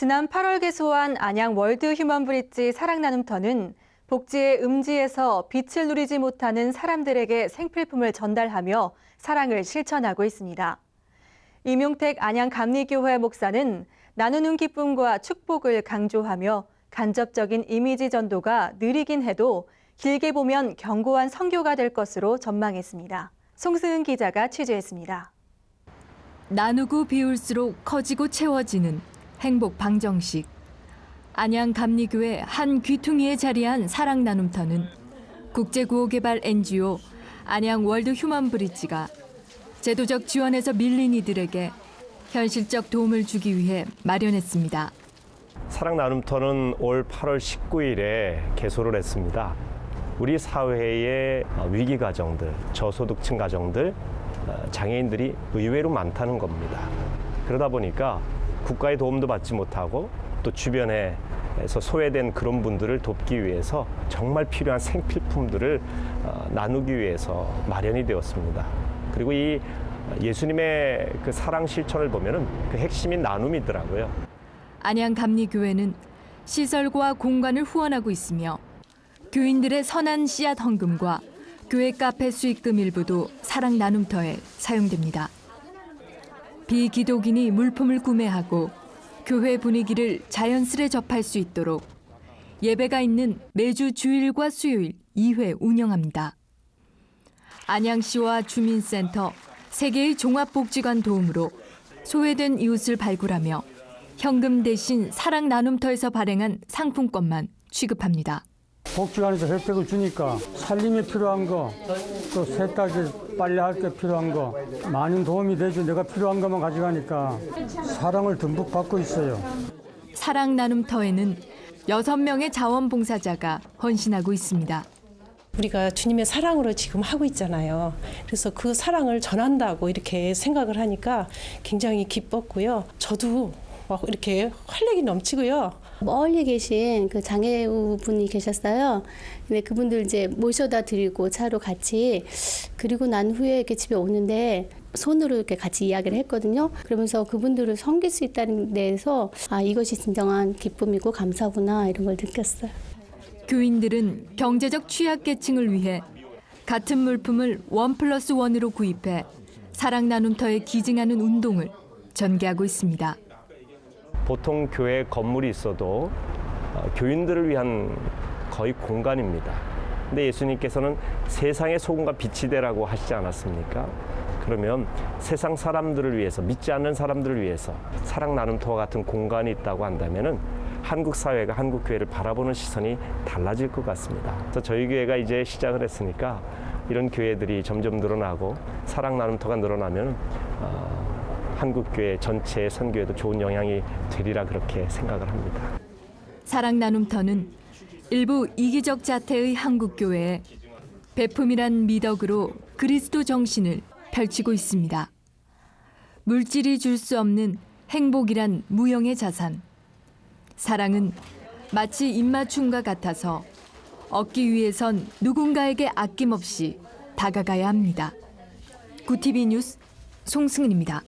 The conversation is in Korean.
지난 8월 개소한 안양 월드 휴먼 브릿지 사랑 나눔터는 복지의 음지에서 빛을 누리지 못하는 사람들에게 생필품을 전달하며 사랑을 실천하고 있습니다. 임용택 안양 감리교회 목사는 나누는 기쁨과 축복을 강조하며 간접적인 이미지 전도가 느리긴 해도 길게 보면 견고한 선교가 될 것으로 전망했습니다. 송승은 기자가 취재했습니다. 나누고 비울수록 커지고 채워지는 행복 방정식. 안양 감리교회 한 귀퉁이에 자리한 사랑 나눔터는 국제구호개발 NGO 안양 월드 휴먼 브릿지가 제도적 지원에서 밀린 이들에게 현실적 도움을 주기 위해 마련했습니다. 사랑 나눔터는 올 8월 19일에 개소를 했습니다. 우리 사회의 위기 가정들, 저소득층 가정들, 어, 장애인들이 의외로 많다는 겁니다. 그러다 보니까 국가의 도움도 받지 못하고 또 주변에서 소외된 그런 분들을 돕기 위해서 정말 필요한 생필품들을 어, 나누기 위해서 마련이 되었습니다. 그리고 이 예수님의 그 사랑 실천을 보면은 그 핵심이 나눔이더라고요. 안양 감리교회는 시설과 공간을 후원하고 있으며 교인들의 선한 씨앗 헌금과 교회 카페 수익금 일부도 사랑 나눔터에 사용됩니다. 비기독인이 물품을 구매하고 교회 분위기를 자연스레 접할 수 있도록 예배가 있는 매주 주일과 수요일 2회 운영합니다. 안양시와 주민센터 세 개의 종합복지관 도움으로 소외된 이웃을 발굴하며 현금 대신 사랑 나눔터에서 발행한 상품권만 취급합니다. 복지관에서 혜택을 주니까 살림이 필요한 거, 또 세탁기 빨래할 게 필요한 거 많은 도움이 되죠. 내가 필요한 것만 가져가니까 사랑을 듬뿍 받고 있어요. 사랑 나눔터에는 여섯 명의 자원봉사자가 헌신하고 있습니다. 우리가 주님의 사랑으로 지금 하고 있잖아요. 그래서 그 사랑을 전한다고 이렇게 생각을 하니까 굉장히 기뻤고요. 저도 막 이렇게 활력이 넘치고요. 멀리 계신 그 장애우 분이 계셨어요. 근데 그분들 이제 모셔다 드리고 차로 같이 그리고 난 후에 이렇게 집에 오는데 손으로 이렇게 같이 이야기를 했거든요. 그러면서 그분들을 섬길 수 있다는 데에서 아 이것이 진정한 기쁨이고 감사구나 이런 걸 느꼈어요. 교인들은 경제적 취약계층을 위해 같은 물품을 원 플러스 원으로 구입해 사랑 나눔터에 기증하는 운동을 전개하고 있습니다. 보통 교회 건물이 있어도 어, 교인들을 위한 거의 공간입니다. 근데 예수님께서는 세상의 소금과 빛이 되라고 하시지 않았습니까? 그러면 세상 사람들을 위해서 믿지 않는 사람들을 위해서 사랑 나눔터와 같은 공간이 있다고 한다면은 한국 사회가 한국 교회를 바라보는 시선이 달라질 것 같습니다. 그래서 저희 교회가 이제 시작을 했으니까 이런 교회들이 점점 늘어나고 사랑 나눔터가 늘어나면 어, 한국 교회 전체의 선교에도 좋은 영향이 되리라 그렇게 생각을 합니다. 사랑 나눔터는 일부 이기적 자태의 한국 교회에 배품이란 미덕으로 그리스도 정신을 펼치고 있습니다. 물질이 줄 수 없는 행복이란 무형의 자산. 사랑은 마치 입맞춤과 같아서 얻기 위해선 누군가에게 아낌없이 다가가야 합니다. 구티비 뉴스 송승은입니다.